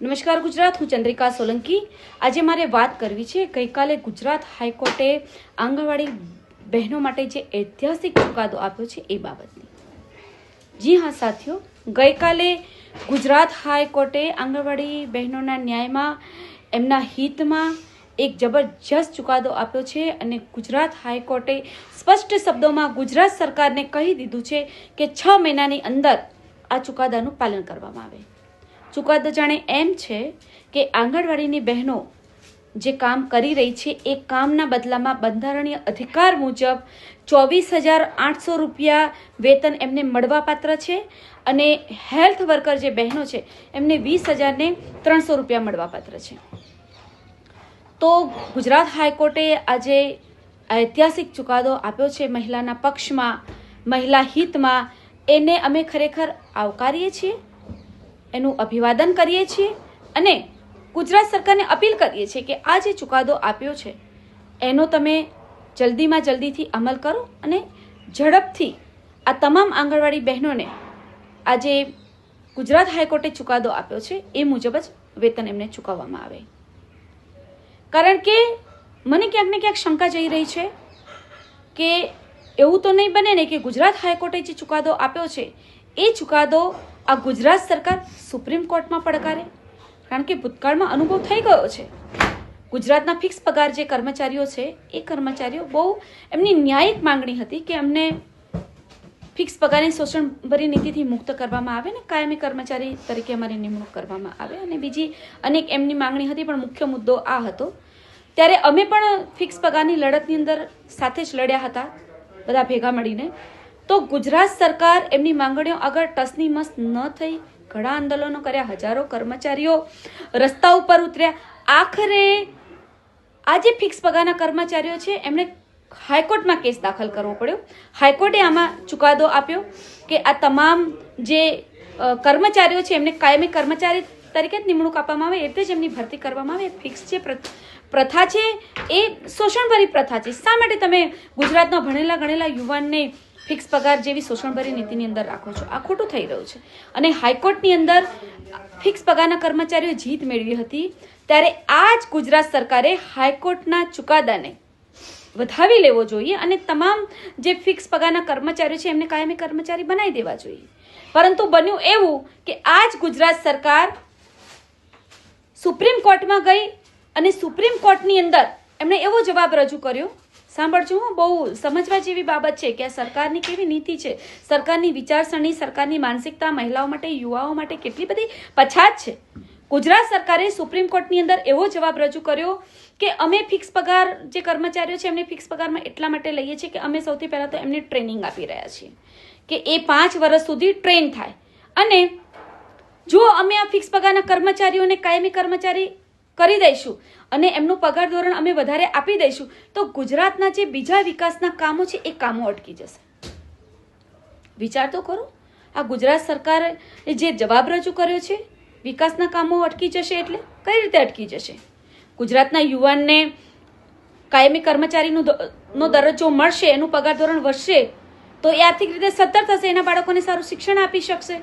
નમસ્કાર ગુજરાત, હું ચંદ્રિકા સોલંકી. આજે મારે વાત કરવી છે, ગઈકાલે ગુજરાત હાઈકોર્ટે આંગણવાડી બહેનો માટે જે ઐતિહાસિક ચુકાદો આપ્યો છે, એ બાબતની. જી હા, સાથીઓ, ગઈકાલે ગુજરાત હાઈકોર્ટે આંગણવાડી બહેનોના ન્યાયમાં, એમના હિતમાં એક જબરજસ્ત ચુકાદો આપ્યો છે અને ગુજરાત હાઈકોર્ટે સ્પષ્ટ શબ્દોમાં ગુજરાત સરકારને કહી દીધું છે કે છ મહિનાની અંદર આ ચુકાદાનું પાલન કરવામાં આવે. ચુકાદો જાણે એમ છે કે આંગણવાડીની બહેનો જે કામ કરી રહી છે, એ કામના બદલામાં બંધારણીય અધિકાર મુજબ ચોવીસ હજાર આઠસો રૂપિયા વેતન એમને મળવાપાત્ર છે અને હેલ્થ વર્કર જે બહેનો છે, એમને વીસ હજારને ત્રણસો રૂપિયા મળવાપાત્ર છે. તો ગુજરાત હાઈકોર્ટે આજે ઐતિહાસિક ચુકાદો આપ્યો છે મહિલાના પક્ષમાં, મહિલા હિતમાં. એને અમે ખરેખર આવકારીએ છીએ. એનું અભિવાદન કરીએ છીએ અને ગુજરાત સરકારને અપીલ કરીએ છીએ કે આ જે ચુકાદો આપ્યો છે, એનો તમે જલ્દીમાં જલ્દીથી અમલ કરો અને ઝડપથી આ તમામ આંગણવાડી બહેનોને આજે ગુજરાત હાઈકોર્ટે ચુકાદો આપ્યો છે, એ મુજબ જ વેતન એમને ચૂકવવામાં આવે. કારણ કે મને ક્યાંક ને ક્યાંક શંકા જઈ રહી છે કે એવું તો નહીં બને ને કે ગુજરાત હાઈકોર્ટે જે ચુકાદો આપ્યો છે, એ ચુકાદો આ ગુજરાત સરકાર સુપ્રીમ કોર્ટમાં પડકારે? કારણ કે ભૂતકાળમાં અનુભવ થઈ ગયો છે. ગુજરાતના ફિક્સ પગાર જે કર્મચારીઓ છે, એ કર્મચારીઓ બહુ એમની ન્યાયિક માંગણી હતી કે એમને ફિક્સ પગારની શોષણભરી નીતિથી મુક્ત કરવામાં આવે ને કાયમી કર્મચારી તરીકે અમારી નિમણૂક કરવામાં આવે. અને બીજી અનેક એમની માંગણી હતી, પણ મુખ્ય મુદ્દો આ હતો. ત્યારે અમે પણ ફિક્સ પગારની લડતની અંદર સાથે જ લડ્યા હતા, બધા ભેગા મળીને. તો ગુજરાત સરકાર એમની માંગણીઓ આગળ ટસની મસ ન થઈ. ઘણા આંદોલનો કર્યા, હજારો કર્મચારીઓ રસ્તા ઉપર ઉતર્યા. આખરે આ જે ફિક્સ પગારના કર્મચારીઓ છે, એમણે હાઈકોર્ટમાં કેસ દાખલ કરવો પડ્યો. હાઈકોર્ટે આમાં ચુકાદો આપ્યો કે આ તમામ જે કર્મચારીઓ છે, એમને કાયમી કર્મચારી તરીકે જ નિમણૂક આપવામાં આવે એટલે જ એમની ભરતી કરવામાં આવે. ફિક્સ પ્રથ- પ્રથા છે, એ શોષણભરી પ્રથા છે. શા માટે તમે ગુજરાતના ભણેલા ગણેલા યુવાનને ફિક્સ પગાર જેવી શોષણભરી નીતિની અંદર રાખો છો. આ ખોટું થઈ રહ્યું છે. અને હાઈકોર્ટની અંદર ફિક્સ પગારના કર્મચારીઓ જીત મેળવી હતી. ત્યારે આ જ ગુજરાત સરકારે હાઈકોર્ટના ચુકાદાને વધાવી લેવો જોઈએ અને તમામ જે ફિક્સ પગારના કર્મચારીઓ છે એમને કાયમી કર્મચારી બનાવી દેવા જોઈએ. પરંતુ બન્યું એવું કે આ જ ગુજરાત સરકાર સુપ્રીમ કોર્ટમાં ગઈ અને સુપ્રીમ કોર્ટની અંદર એમણે એવો જવાબ રજૂ કર્યો સાંભળજો બહુ સમજવા જેવી બાબત છે કે આ સરકારની કેવી નીતિ છે. સરકારની વિચારસરણી, સરકારની માનસિકતા મહિલાઓ માટે, યુવાઓ માટે કેટલી બધી પછાત છે. ગુજરાત સરકારે સુપ્રીમ કોર્ટની અંદર એવો જવાબ રજૂ કર્યો કે અમે ફિક્સ પગાર જે કર્મચારીઓ છે એમને ફિક્સ પગારમાં એટલા માટે લઈએ છીએ કે અમે સૌથી પહેલાં તો એમને ટ્રેનિંગ આપી રહ્યા છીએ. કે એ પાંચ વર્ષ સુધી ટ્રેન થાય. અને જો અમે આ ફિક્સ પગારના કર્મચારીઓને કાયમી કર્મચારી કરી દઈશું. અને એમનું પગાર ધોરણ અમે વધારે આપી દઈશું. તો ગુજરાતના જે બીજા વિકાસના કામો છે, એ કામો અટકી જશે. વિચાર તો કરો. આ ગુજરાત સરકારે જે જવાબ રજૂ કર્યો છે, વિકાસના કામો અટકી જશે એટલે કઈ રીતે અટકી જશે? ગુજરાતના યુવાનને કાયમી કર્મચારીનું દરજ્જો મળશે, એનું પગાર ધોરણ વધશે, તો એ આર્થિક રીતે સદ્ધર થશે, એના બાળકોને સારું શિક્ષણ આપી શકશે.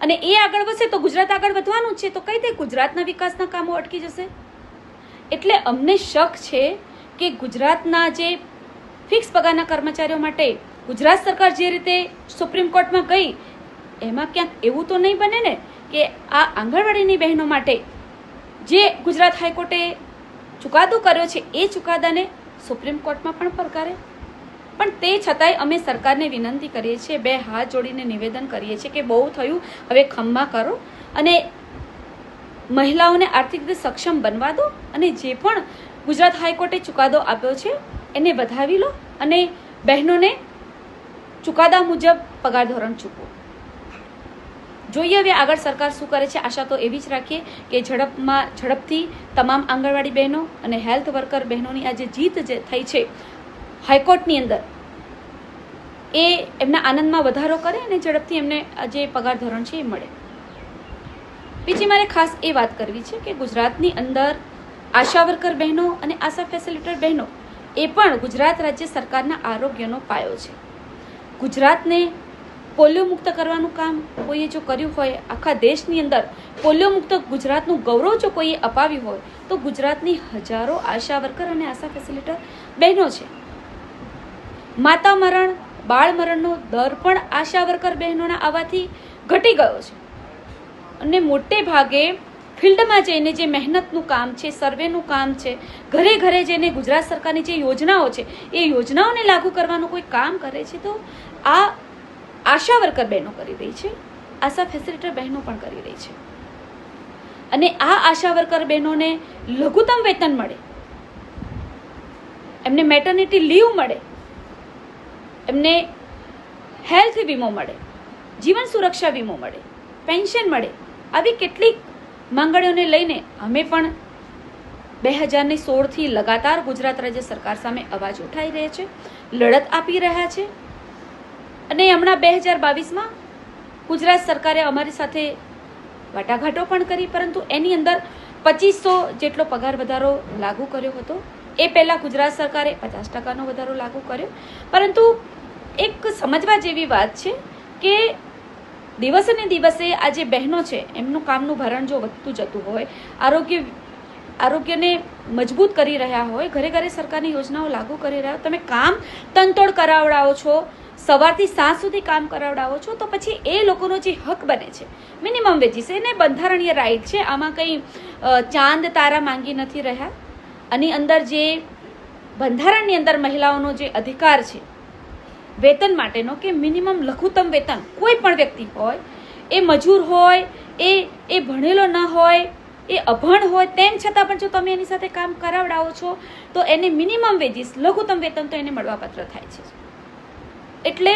અને એ આગળ વધશે તો ગુજરાત આગળ વધવાનું છે. તો કઈ રીતે ગુજરાતના વિકાસના કામો અટકી જશે. એટલે અમને શક છે કે ગુજરાતના જે ફિક્સ પગારના કર્મચારીઓ માટે ગુજરાત સરકાર જે રીતે સુપ્રીમ કોર્ટમાં ગઈ, એમાં ક્યાંક એવું તો નહીં બને ને કે આ આંગણવાડીની બહેનો માટે જે ગુજરાત હાઈકોર્ટે ચુકાદો કર્યો છે, એ ચુકાદાને સુપ્રીમ કોર્ટમાં પણ પડકારે. પણ તે છતાંય અમે સરકારને વિનંતી કરીએ છીએ, બે હાથ જોડીને નિવેદન કરીએ છીએ કે બહુ થયું, હવે ખમ્મા કરો અને મહિલાઓને આર્થિક રીતે સક્ષમ બનવા દો અને જે પણ ગુજરાત હાઈકોર્ટે ચુકાદો આપ્યો છે, એને વધાવી લો અને બહેનોને ચુકાદા મુજબ પગાર ધોરણ ચૂકવો. જોઈએ હવે આગળ સરકાર શું કરે છે, આશા તો એવી જ રાખીએ કે ઝડપમાં, ઝડપથી તમામ આંગણવાડી બહેનો અને હેલ્થ વર્કર બહેનોની આ જે જીત જે થઈ છે હાઈકોર્ટની અંદર. એ એમના આનંદમાં વધારો કરે અને ઝડપથી એમને જે પગાર ધોરણ છે એ મળે. બીજી મારે ખાસ એ વાત કરવી છે કે ગુજરાતની અંદર આશા વર્કર બહેનો અને આશા ફેસિલિટેટર બહેનો એ પણ ગુજરાત રાજ્ય સરકારના આરોગ્યનો પાયો છે. ગુજરાતને પોલિયો મુક્ત કરવાનું કામ કોઈએ જો કર્યું હોય, આખા દેશની અંદર પોલિયો મુક્ત ગુજરાતનું ગૌરવ જો કોઈએ અપાવ્યું હોય, તો ગુજરાતની હજારો આશા વર્કર અને આશા ફેસિલિટર બહેનો છે. માતા મરણ બાળ મરણનો દર પણ આશા વર્કર બહેનોના આવવાથી ઘટી ગયો છે. અને મોટે ભાગે ફિલ્ડમાં જઈને જે મહેનતનું કામ છે, સર્વેનું કામ છે, ઘરે ઘરે જઈને ગુજરાત સરકારની જે યોજનાઓ છે, એ યોજનાઓને લાગુ કરવાનું કોઈ કામ કરે છે તો આ આશા વર્કર બહેનો કરી રહી છે, આશા ફેસિલિટર બહેનો પણ કરી રહી છે. અને આ આશા વર્કર બહેનોને લઘુત્તમ વેતન મળે. એમને મેટર્નિટી લીવ મળે. એમને હેલ્થ વીમો મળે, જીવન સુરક્ષા વીમો મળે પેન્શન મળે. આવી કેટલીક માંગણીઓને લઈને અમે પણ બે હજારની સોળથી લગાતાર ગુજરાત રાજ્ય સરકાર સામે અવાજ ઉઠાઈ રહ્યા છે, લડત આપી રહ્યા છે. અને હમણાં બે હજાર બાવીસમાં ગુજરાત સરકારે અમારી સાથે વાટાઘાટો પણ કરી, પરંતુ એની અંદર પચીસો જેટલો પગાર વધારો લાગુ કર્યો હતો. એ પહેલાં ગુજરાત સરકારે પચાસ ટકાનો વધારો લાગુ કર્યો. પરંતુ એક સમજવા જેવી વાત છે કે દિવસે ને દિવસે આ જે બહેનો છે, એમનું કામનું ભરણ જો વધતું જતું હોય, આરોગ્ય, આરોગ્યને મજબૂત કરી રહ્યા હોય, ઘરે ઘરે સરકારની યોજનાઓ લાગુ કરી રહ્યા હોય, તમે કામ તનતોડ કરાવડાવો છો, સવારથી સાંજ સુધી કામ કરાવડાવો છો, તો પછી એ લોકોનો જે હક બને છે. મિનિમમ વેજીસ, એને બંધારણીય રાઈટ છે, આમાં કંઈ ચાંદ તારા માંગી નથી રહ્યા. આની અંદર જે બંધારણની અંદર મહિલાઓનો જે અધિકાર છે વેતન માટેનો કે મિનિમમ લઘુત્તમ વેતન કોઈ પણ વ્યક્તિ હોય, એ મજૂર હોય, એ એ ભણેલો ન હોય, એ અભણ હોય, તેમ છતાં પણ જો તમે એની સાથે કામ કરાવડાવો છો, તો એને મિનિમમ વેજીસ, લઘુત્તમ વેતન તો એને મળવાપાત્ર થાય છે. એટલે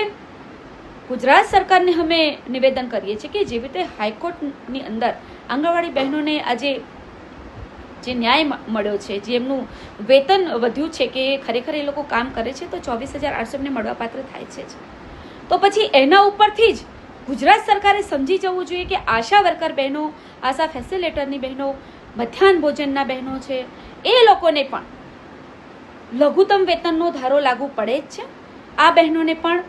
ગુજરાત સરકારને અમે નિવેદન કરીએ છીએ કે જેવી રીતે હાઈકોર્ટની અંદર આંગણવાડી બહેનોને આજે જે ન્યાય મળ્યો છે, જે એમનું વેતન વધ્યું છે કે ખરેખર એ લોકો કામ કરે છે, તો ચોવીસ હજાર આઠસો એમને મળવાપાત્ર થાય છે તો પછી એના ઉપરથી જ ગુજરાત સરકારે સમજી જવું જોઈએ કે આશા વર્કર બહેનો, આશા ફેસિલેટરની બહેનો, મધ્યાહન ભોજનના બહેનો છે, એ લોકોને પણ લઘુત્તમ વેતનનો ધારો લાગુ પડે જ છે. આ બહેનોને પણ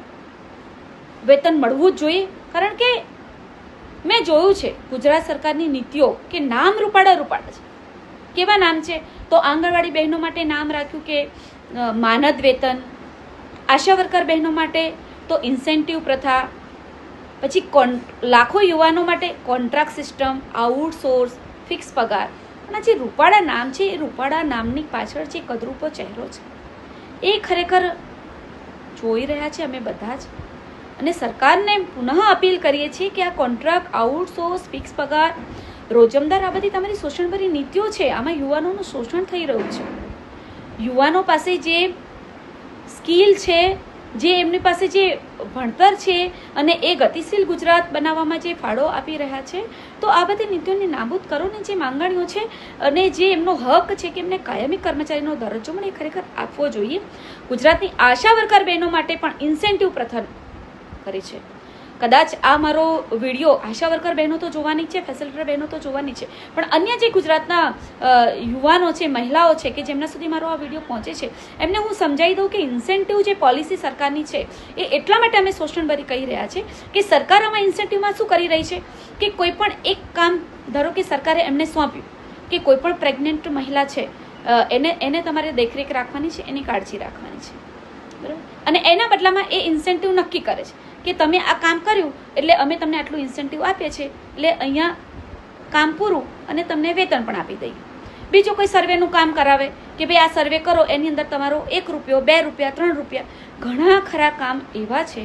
વેતન મળવું જ જોઈએ. કારણ કે મેં જોયું છે, ગુજરાત સરકારની નીતિઓ કે નામ રૂપાડા રૂપાડા છે. કેવા નામ છે? તો આંગણવાડી બહેનો માટે નામ રાખ્યું કે માનદ વેતન, આશા વર્કર બહેનો માટે તો ઇન્સેન્ટિવ પ્રથા, પછી કોન, લાખો યુવાનો માટે કોન્ટ્રાક્ટ સિસ્ટમ, આઉટસોર્સ, ફિક્સ પગાર. અને જે રૂપાળા નામ છે, એ રૂપાળા નામની પાછળ જે કદરૂપો ચહેરો છે. એ ખરેખર જોઈ રહ્યા છે અમે બધા જ. અને સરકારને પુનઃ અપીલ કરીએ છીએ કે આ કોન્ટ્રાક્ટ, આઉટસોર્સ, ફિક્સ પગાર રોજમદાર આ બધી તમારી શોષણભરી નીતિઓ છે, આમાં યુવાનોનું શોષણ થઈ રહ્યું છે. યુવાનો પાસે જે સ્કિલ છે, જે એમની પાસે જે ભણતર છે અને એ ગતિશીલ ગુજરાત બનાવવામાં જે ફાળો આપી રહ્યા છે, તો આ બધી નીતિઓને નાબૂદ કરો ને જે માંગણીઓ છે અને જે એમનો હક છે કે એમને કાયમી કર્મચારીનો દરજ્જો એ ખરેખર આપવો જોઈએ. ગુજરાતની આશા વર્કર બહેનો માટે પણ ઇન્સેન્ટિવ પ્રથા કરી છે. કદાચ આ મારો વીડિયો આશા વર્કર બહેનો તો જોવાની છે ફેસિલિટર બહેનો તો જોવાની છે. પણ અન્ય જે ગુજરાતના યુવાનો છે, મહિલાઓ છે કે જેમના સુધી મારો આ વીડિયો પહોંચે છે, એમને હું સમજાવી દઉં કે ઇન્સેન્ટિવ જે પોલિસી સરકારની છે, એ એટલા માટે અમે શોષણભરી કહી રહ્યા છે કે સરકાર આમાં ઇન્સેન્ટિવમાં શું કરી રહી છે? કે કોઈ પણ એક કામ ધારો કે સરકારે એમને સોંપ્યું કે કોઈ પણ પ્રેગ્નન્ટ મહિલા છે એને એને તમારે દેખરેખ રાખવાની છે, એની કાળજી રાખવાની છે. બરાબર? અને એના બદલામાં એ ઇન્સેન્ટિવ નક્કી કરે છે. કે તમે આ કામ કર્યું એટલે અમે તમને આટલું ઇન્સેન્ટિવ આપીએ છીએ, એટલે અહીંયા કામ પૂરું અને તમને વેતન પણ આપી દઈએ. બીજું કોઈ સર્વેનું કામ કરાવે કે ભાઈ આ સર્વે કરો, એની અંદર તમારો એક રૂપિયો, બે રૂપિયા, ત્રણ રૂપિયા, ઘણા ખરા કામ એવા છે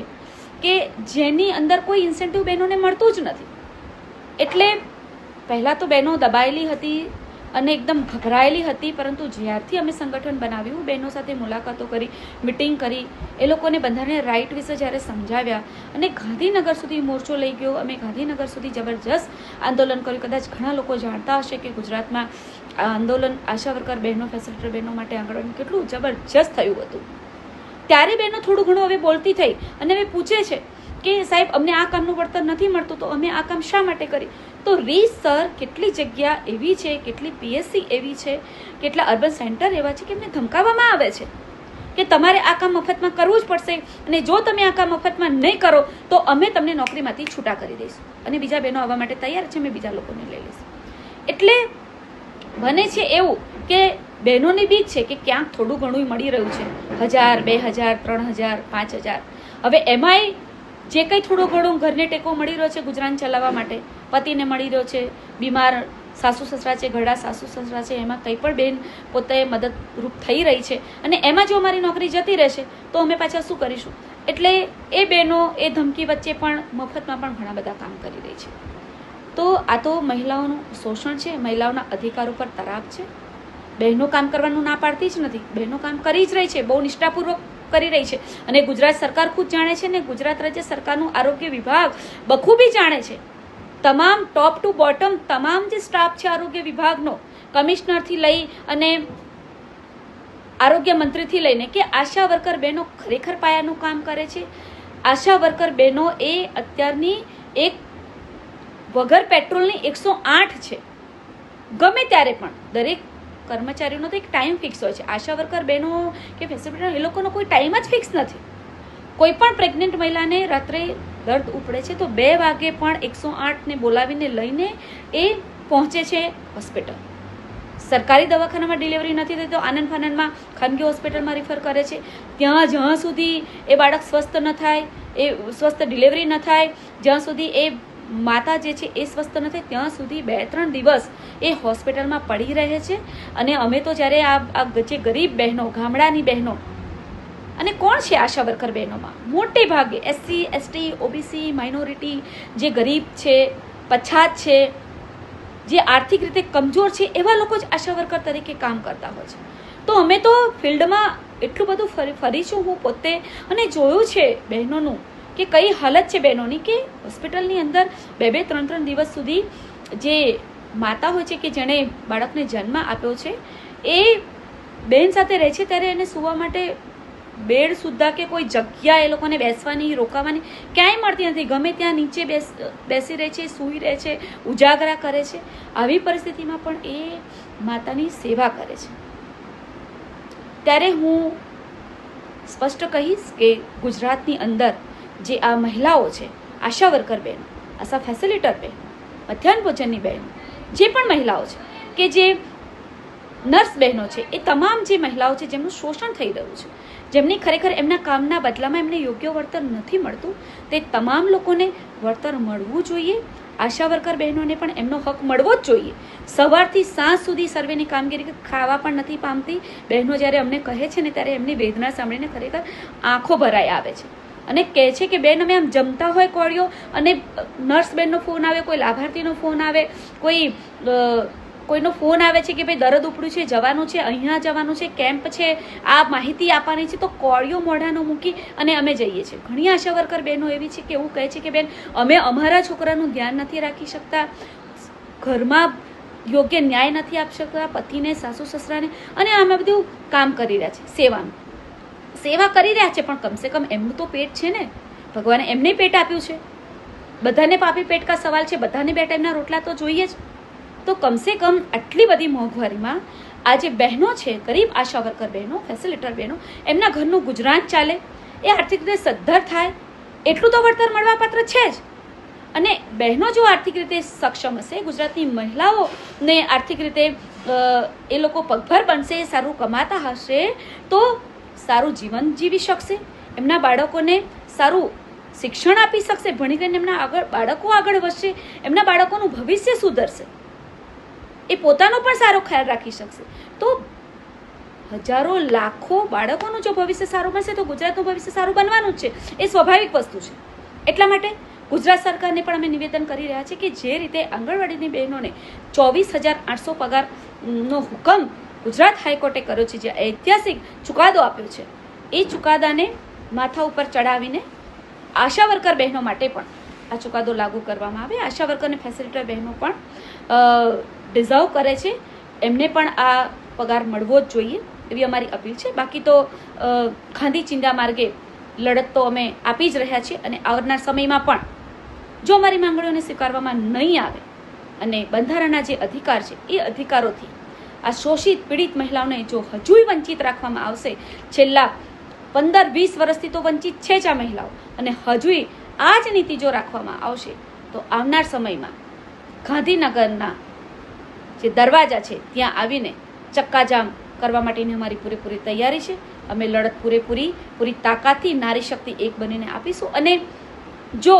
કે જેની અંદર કોઈ ઇન્સેન્ટિવ બહેનોને મળતું જ નથી. એટલે પહેલાં તો બહેનો દબાયેલી હતી અને એકદમ ગભરાયેલી હતી, પરંતુ જ્યારથી અમે સંગઠન બનાવ્યું બહેનો સાથે મુલાકાતો કરી, મિટિંગ કરી, એ લોકોને બંધારણીય રાઇટ વિશે જ્યારે સમજાવ્યા અને ગાંધીનગર સુધી મોરચો લઈ ગયો, અમે ગાંધીનગર સુધી જબરજસ્ત આંદોલન કર્યું. કદાચ ઘણા લોકો જાણતા હશે કે ગુજરાતમાં આ આંદોલન આશા વર્કર બહેનો ફેસિલિટર બહેનો માટે આંદોલન કેટલું જબરજસ્ત થયું હતું. ત્યારે બહેનો થોડું ઘણું હવે બોલતી થઈ અને હવે પૂછે છે કે સાહેબ, અમને આ કામનું વળતર નથી મળતું, તો અમે આ કામ શા માટે કરી? તો રીસર કેટલી જગ્યા એવી છે, કેટલી પીએસસી એવી છે, કેટલા અર્બન સેન્ટર એવા છે કે એમને ધમકાવવામાં આવે છે? કે તમારે આ કામ મફતમાં કરવું જ પડશે અને જો તમે આ કામ મફતમાં નહીં કરો, તો અમે તમને નોકરીમાંથી છૂટા કરી દઈશું. અને બીજા બહેનો આવવા માટે તૈયાર છે, અમે બીજા લોકોને લઈ લઈશું. એટલે બને છે એવું કે બહેનોની બીક છે કે ક્યાંક થોડું ઘણું મળી રહ્યું છે. હજાર, બે હજાર, ત્રણ હજાર, પાંચ હજાર. હવે એમાંય જે કંઈ થોડું ઘણું ઘરને ટેકો મળી રહ્યો છે ગુજરાન ચલાવવા માટે પતિને મળી રહ્યો છે, બીમાર સાસુ સસરા છે, ઘરડા સાસુ સસરા છે, એમાં કંઈ પણ બેન પોતે મદદરૂપ થઈ રહી છે અને એમાં જો અમારી નોકરી જતી રહેશે, તો અમે પાછા શું કરીશું? એટલે એ બહેનો, એ ધમકી વચ્ચે પણ મફતમાં પણ ઘણા બધા કામ કરી રહી છે. તો આ તો મહિલાઓનું શોષણ છે, મહિલાઓના અધિકાર ઉપર તરાપ છે. બહેનો કામ કરવાનું ના પાડતી જ નથી, બહેનો કામ કરી જ રહી છે, બહુ નિષ્ઠાપૂર્વક કરી રહી છે. અને ગુજરાત સરકાર ખુદ જાણે છે ને ગુજરાત રાજ્ય સરકારનું આરોગ્ય વિભાગ બખૂબી જાણે છે. તમામ ટોપ ટુ બોટમ તમામ જે સ્ટાફ છે આરોગ્ય વિભાગનો કમિશનરથી લઈ અને આરોગ્ય મંત્રીથી લઈને કે આશા વર્કર બહેનો ખરેખર પાયાનું કામ કરે છે. આશા વર્કર બહેનો એ અત્યારની એક વગર પેટ્રોલની એકસો આઠ છે. ગમે ત્યારે પણ દરેક કર્મચારીનો તો એક ટાઈમ ફિક્સ હોય છે. આશા વર્કર બહેનો કે ફેસિલિટી એ લોકોનો કોઈ ટાઈમ જ ફિક્સ નથી. કોઈ પણ પ્રેગ્નન્ટ મહિલાને રાત્રે દર્દ ઉપડે છે, તો બે વાગે પણ એકસો આઠને બોલાવીને લઈને એ પહોંચે છે હોસ્પિટલ. સરકારી દવાખાનામાં ડિલિવરી નથી થતી, તો આનંદ ફાનંદમાં ખાનગી હોસ્પિટલમાં રિફર કરે છે. ત્યાં જ્યાં સુધી એ બાળક સ્વસ્થ ન થાય, એ સ્વસ્થ ડિલિવરી ન થાય, જ્યાં સુધી એ માતા જે છે એ સ્વસ્થ ન થાય, ત્યાં સુધી બે ત્રણ દિવસ એ હોસ્પિટલમાં પડી રહે છે. અને અમે તો જ્યારે આ જે ગરીબ બહેનો, ગામડાની બહેનો અને કોણ છે આશા વર્કર બહેનોમાં? મોટે ભાગે એસસી એસટી ઓબીસી માઇનોરિટી જે ગરીબ છે, પછાત છે, જે આર્થિક રીતે કમજોર છે, એવા લોકો જ આશા વર્કર તરીકે કામ કરતા હોય છે. તો અમે તો ફિલ્ડમાં એટલું બધું ફરી ફરી છું હું પોતે, અને જોયું છે બહેનોનું કે કઈ હાલત છે બહેનોની કે હોસ્પિટલની અંદર બે બે, ત્રણ ત્રણ દિવસ સુધી જે માતા હોય છે કે જેણે બાળકને જન્મ આપ્યો છે, એ બહેન સાથે રહે છે ત્યારે એને સૂવા માટે બેડ સુદ્ધા કે કોઈ જગ્યા એ લોકોને બેસવાની, રોકાવાની ક્યાંય મળતી નથી. ગમે ત્યાં નીચે બેસ, બેસી રહે છે, સૂઈ રહે છે, ઉજાગરા કરે છે. આવી પરિસ્થિતિમાં પણ એ માતાની સેવા કરે છે. ત્યારે હું સ્પષ્ટ કહીશ કે ગુજરાતની અંદર જે આ મહિલાઓ છે, આશા વર્કર બહેન, આશા ફેસિલિટર બહેન, મધ્યાહન ભોજનની બહેન, જે પણ મહિલાઓ છે, કે જે નર્સ બહેનો છે, એ તમામ જે મહિલાઓ છે, જેમનું શોષણ થઈ રહ્યું છે જેમની ખરેખર એમના કામના બદલામાં એમને યોગ્ય વળતર નથી મળતું, તે તમામ લોકોને વળતર મળવું જોઈએ. આશા વર્કર બહેનોને પણ એમનો હક મળવો જ જોઈએ. સવારથી સાંજ સુધી સર્વેની કામગીરી ખાવા પણ નથી પામતી. બહેનો જ્યારે અમને કહે છે ને ત્યારે એમની વેદના સાંભળીને ખરેખર આંખો ભરાઈ આવે છે. અને કહે છે કે, બેન, અમે આમ જમતા હોય કોળીઓ અને નર્સ બેનનો ફોન આવે, કોઈ લાભાર્થીનો ફોન આવે, કોઈ કોઈનો ફોન આવે છે કે ભાઈ દરદ ઉપડ્યું છે, જવાનું છે, અહીંયા જવાનું છે, કેમ્પ છે, આ માહિતી આપવાની છે, તો કોળિયો મોઢાનો મૂકી અને અમે જઈએ છીએ. ઘણી આશા વર્કર બહેનો એવી છે કે એવું કહે છે કે બેન, અમે અમારા છોકરાનું ધ્યાન નથી રાખી શકતા, ઘરમાં યોગ્ય ન્યાય નથી આપી શકતા, પતિને, સાસુ સસરાને, અને અમે બધું કામ કરી રહ્યા છે, સેવાનું. સેવા કરી રહ્યા છે, પણ કમસે કમ એમનું તો પેટ છે ને. ભગવાને એમને પેટ આપ્યું છે. બધાને પાપી પેટ કા સવાલ છે, બધાને બે ટાઈમના રોટલા તો જોઈએ જ. તો કમસે કમ આટલી બધી મોંઘવારીમાં આ જે બહેનો છે, ગરીબ આશા વર્કર બહેનો ફેસિલિટર બહેનો, એમના ઘરનું ગુજરાન ચાલે, એ આર્થિક રીતે સદ્ધર થાય, એટલું તો વળતર મળવાપાત્ર છે જ. અને બહેનો જો આર્થિક રીતે સક્ષમ હશે, ગુજરાતની મહિલાઓને આર્થિક રીતે એ લોકો પગભર બનશે, સારું કમાતા હશે, તો સારું જીવન જીવી શકશે. એમના બાળકોને સારું શિક્ષણ આપી શકશે. ભણી કરીને એમના આગળ બાળકો આગળ વધશે. એમના બાળકોનું ભવિષ્ય સુધરશે. એ પોતાનો પણ સારો ખ્યાલ રાખી શકશે. તો હજારો લાખો બાળકોનું જો ભવિષ્ય સારું બનશે, તો ગુજરાતનું ભવિષ્ય સારું બનવાનું જ છે. એ સ્વાભાવિક વસ્તુ છે. એટલા માટે ગુજરાત સરકારને પણ અમે નિવેદન કરી રહ્યા છીએ કે જે રીતે આંગણવાડીની બહેનોને ચોવીસ હજાર આઠસો પગારનો હુકમ ગુજરાત હાઈકોર્ટે કર્યો છે, જે ઐતિહાસિક ચુકાદો આપ્યો છે. એ ચુકાદાને માથા ઉપર ચડાવીને આશા વર્કર બહેનો માટે પણ આ ચુકાદો લાગુ કરવામાં આવે. આશા વર્કર ફેસિલિટર બહેનો પણ ડિઝર્વ કરે છે, એમને પણ આ પગાર મળવો જ જોઈએ એવી અમારી અપીલ છે. બાકી તો ખાંધી ગાંધી માર્ગે લડત તો અમે આપી જ રહ્યા છીએ અને આવનાર સમયમાં પણ જો અમારી માંગણીઓને સ્વીકારવામાં નહીં આવે અને બંધારણના જે અધિકાર છે, એ અધિકારોથી આ શોષિત, પીડિત મહિલાઓને જો હજુય વંચિત રાખવામાં આવશે, છેલ્લા પંદર, વીસ વર્ષથી તો વંચિત છે જ આ મહિલાઓ અને હજુય આ જ નીતિ જો રાખવામાં આવશે, તો આવનાર સમયમાં ગાંધીનગરના જે દરવાજા છે, ત્યાં આવીને ચક્કાજામ કરવા માટેની અમારી પૂરેપૂરી તૈયારી છે. અમે લડત પૂરેપૂરી, પૂરી તાકાતથી નારી શક્તિ એક બનીને આપીશું. અને જો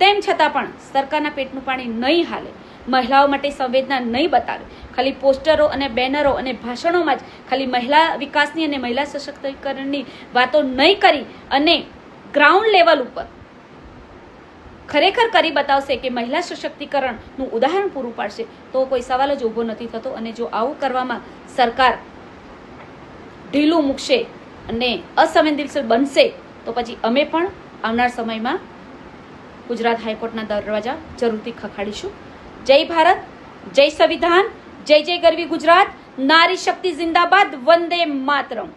તેમ છતાં પણ સરકારના પેટનું પાણી નહીં હાલે, મહિલાઓ માટે સંવેદના નહીં બતાવે, ખાલી પોસ્ટરો અને બેનરો અને ભાષણોમાં જ ખાલી મહિલા વિકાસની અને મહિલા સશક્તિકરણની વાતો નહીં કરી અને ગ્રાઉન્ડ લેવલ ઉપર ખરેખર કરી બતાવશે કે મહિલા સશક્તિકરણનું ઉદાહરણ પૂરું પાડશે, તો કોઈ સવાલ જ ઊભો નથી થતો અને જો આવું કરવામાં સરકાર ઢીલું મૂકશે અને અસંવેદનશીલ બનશે, તો પછી અમે પણ આવનાર સમયમાં ગુજરાત હાઈકોર્ટના દરવાજા જરૂરથી ખખાડીશું. જય ભારત, જય સંવિધાન, જય જય ગરવી ગુજરાત, નારી શક્તિ જિંદાબાદ, વંદે માતરમ.